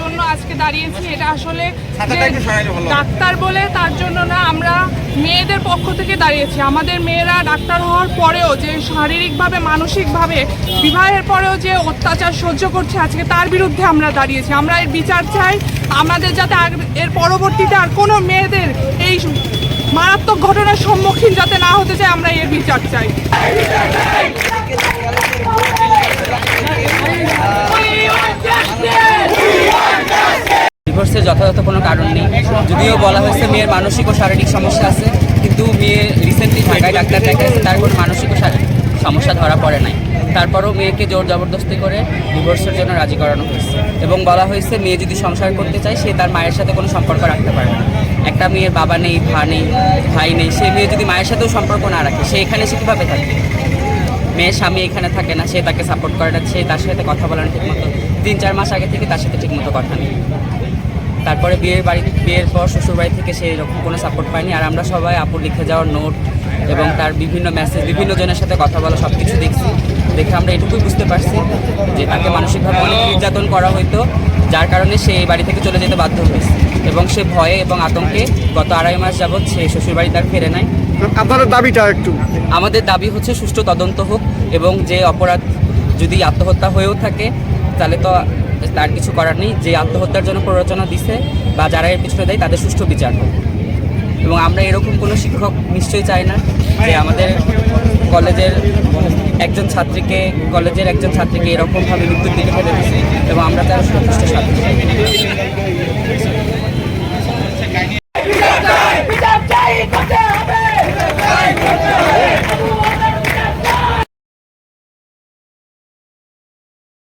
জন্য আজকে দাঁড়িয়েছি এটা আসলে ডাক্তার বলে তার জন্য না আমরা মেয়েদের পক্ষ থেকে দাঁড়িয়েছি। আমাদের মেয়েরা ডাক্তার হওয়ার পরেও যে শারীরিকভাবে মানসিকভাবে বিবাহের পরেও যে অত্যাচার সহ্য করছে আজকে তার বিরুদ্ধে আমরা দাঁড়িয়েছি। আমরা এর বিচার চাই। আমাদের যাতে এর পরবর্তীতে আর কোনো মেয়েদের এই মারাত্মক ঘটনার সম্মুখীন যাতে না হতে চায়, আমরা এর বিচার চাই। ডিভোর্সের যথাযথ কোনো কারণ নেই। যদিও বলা হয়েছে মেয়ের মানসিক ও শারীরিক সমস্যা আছে, কিন্তু মেয়ে রিসেন্টলি ঢাকায় ডাক্তার দেখাচ্ছে তার কোনো মানসিক ও শারীরিক সমস্যা ধরা পড়ে নাই। তারপরও মেয়েকে জোর জবরদস্তি করে ডিভোর্সের জন্য রাজি করানো হয়েছে। এবং বলা হয়েছে, মেয়ে যদি সংসার করতে চায়, সে তার মায়ের সাথে কোনো সম্পর্ক রাখতে পারে না। একটা মেয়ের বাবা নেই, ভা নেই, ভাই নেই, সে মেয়ে যদি মায়ের সাথেও সম্পর্ক না রাখে, সে এখানে সে কীভাবে থাকে? মেয়ের স্বামী এখানে থাকে না, সে তাকে সাপোর্ট করে না, সে তার সাথে কথা বলে না ঠিকমতো। তিন, চার মাস আগে থেকে তার সাথে ঠিকমতো কথা নেই। তারপরে বিয়ের বাড়ি, বিয়ের পর শ্বশুর বাড়ি থেকে সে এরকম কোনো সাপোর্ট পায়নি। আর আমরা সবাই আপুর লিখে যাওয়ার নোট এবং তার বিভিন্ন মেসেজ বিভিন্ন জনের সাথে কথা বলা সব কিছু দেখছি। দেখে আমরা এটুকুই বুঝতে পারছি যে তাকে মানসিকভাবে অনেক নির্যাতন করা হইতো, যার কারণে সে এই বাড়ি থেকে চলে যেতে বাধ্য হয়েছে। এবং সে ভয়ে এবং আতঙ্কে গত আড়াই মাস যাবৎ সে শ্বশুরবাড়ি তার ফেরে নাই। আপনাদের দাবিটা একটু। আমাদের দাবি হচ্ছে সুষ্ঠু তদন্ত হোক এবং যে অপরাধ যদি আত্মহত্যা হয়েও থাকে তাহলে তো তার কিছু করার নেই। যে আত্মহত্যার জন্য প্ররোচনা দিছে বা যারা এর পিছনে দেয় তাদের সুষ্ঠু বিচার হোক। এবং আমরা এরকম কোনো শিক্ষক নিশ্চয়ই চাই না যে আমাদের কলেজের একজন ছাত্রীকে কলেজের একজন ছাত্রীকে এরকমভাবে মৃত্যুর দিকে ফেলে দিচ্ছে এবং আমরা তার সুষ্ঠু চাই